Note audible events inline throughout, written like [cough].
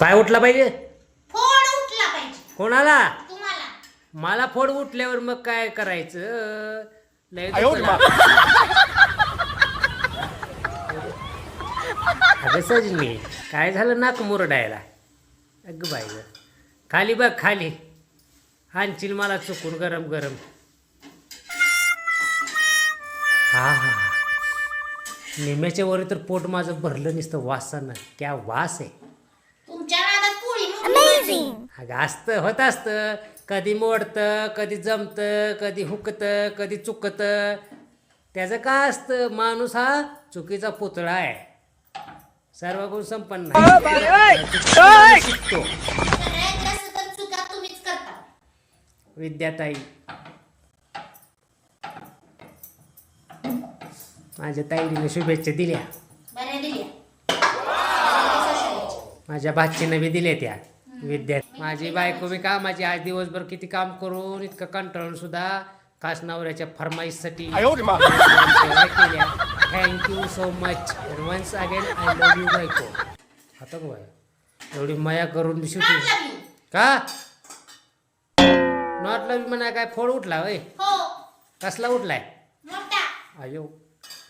काय उठला पाहिजे? फोड उठला पाहिजे. कोणाला? मला फोड उठल्यावर मग काय करायचं? लय काय झालं नाक मुरडायला? अगं बाय खाली बघ खाली. आणशील मला चुकून गरम गरम. हा हा. निम्याच्या वर तर पोट माझं भरलं नसतं वासानं. क्या वास आहे. अगं असतं होत असतं. कधी मोडतं कधी जमतं कधी हुकतं कधी चुकतं. त्याचं काय असतं? माणूस हा चुकीचा पुतळा आहे. सर्व गुण संपन्न आहे. शिकतो. सगळ्यात जास्त तर चुका तुम्हीच करता. विद्याताई. माझ्या ताईने शुभेच्छा दिल्या. बऱ्या दिल्या. माझ्या भाचीनं बी दिल्या त्या. विद्यार्थी. माझी बायको मी का माझी आज दिवसभर किती काम करून इतकं कंटाळून सुद्धा खास नवऱ्याच्या फरमाईशसाठी thank you so much once again I love you बायको. आता बाय एवढी माया करून दिसू का? नॉट लव्ह म्हणा काय फोड उठला वय कसला उठलाय? अयो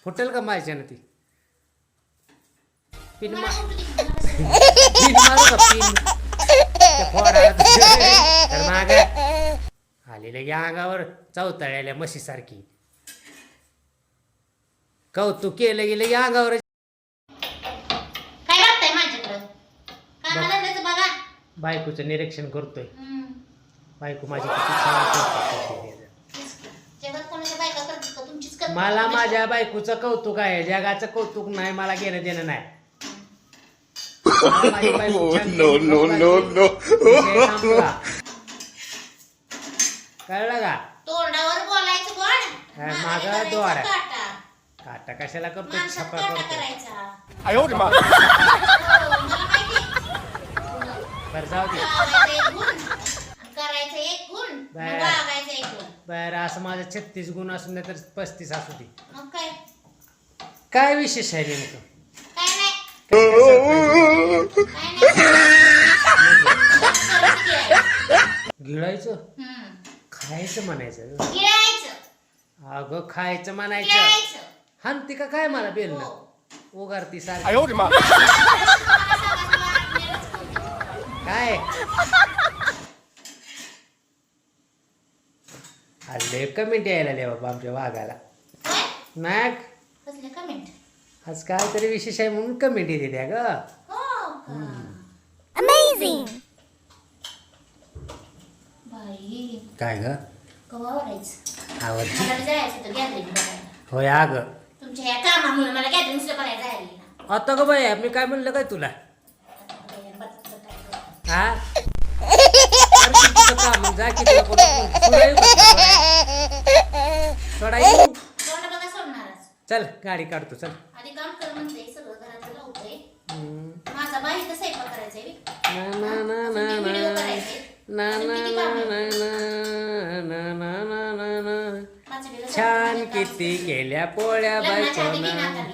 फुटेल का माझ्या ना ती पिन [laughs] मारू का पिन तर माग आलेल्या या अंगावर चौतळ्याल्या म्हशीसारखी. कौतुक केलं गेलं या अंगावर. काय बघताय माझ्याकडं? काय मला धंद्याचं बघा. बायकोचं निरीक्षण करतोय. बायको माझी किती छान कौतुक करते. जगात कोणाच्या बायका करतात का? तुमचीच करतात मला माझ्या बायकोचं कौतुक आहे. जगाचं कौतुक नाही मला घेणं देणं नाही. नो नो नो नो कळलं का? तोंडावर बोलायचं माग द्वार. काटा. कशाला करतो छपा करतो बरं जाऊ दे. बर. असं माझं छत्तीस गुण असून नाही तर पस्तीस असू दे. काय विशेष आहे नेमकं? गिळायचं? खायचं म्हणायचं अगं खायचं म्हणायचं. हानती का काय मला बेल ना? ओगारती सारखी. काय? अरे कमेंट यायला दे बाबा आमच्या वाघाला. नाही कमेंट आज काय तरी विशेष आहे म्हणून कमेंट येते त्या ग. बाई काय ग कवा आवरायचं आवडती मला बी जायचं होतं गॅदरिंग बघायला होय अग तुमच्या या कामामुळे मला गॅदरिंग सुद्धा बघायला जायला येईना. आता ग बाई मी काय म्हणलं काय तुला आता काय. हा अरे तुझं काम जा की तुला कोणी- तुला येऊ का? सोडा येऊ तोंड बघा सोडणारच चल गाडी काढतो चल आधी काम कर म्हणते माझा बाई तर स्वयंपाक करायचा आहे बी. ना ना ना ना व्हिडिओ ना करायचे. ना ना ना ना? ना ना ना ना ना ना छान. किती गेल्या पोळ्या लग्नाच्या आधी बायकोना घेणार आली.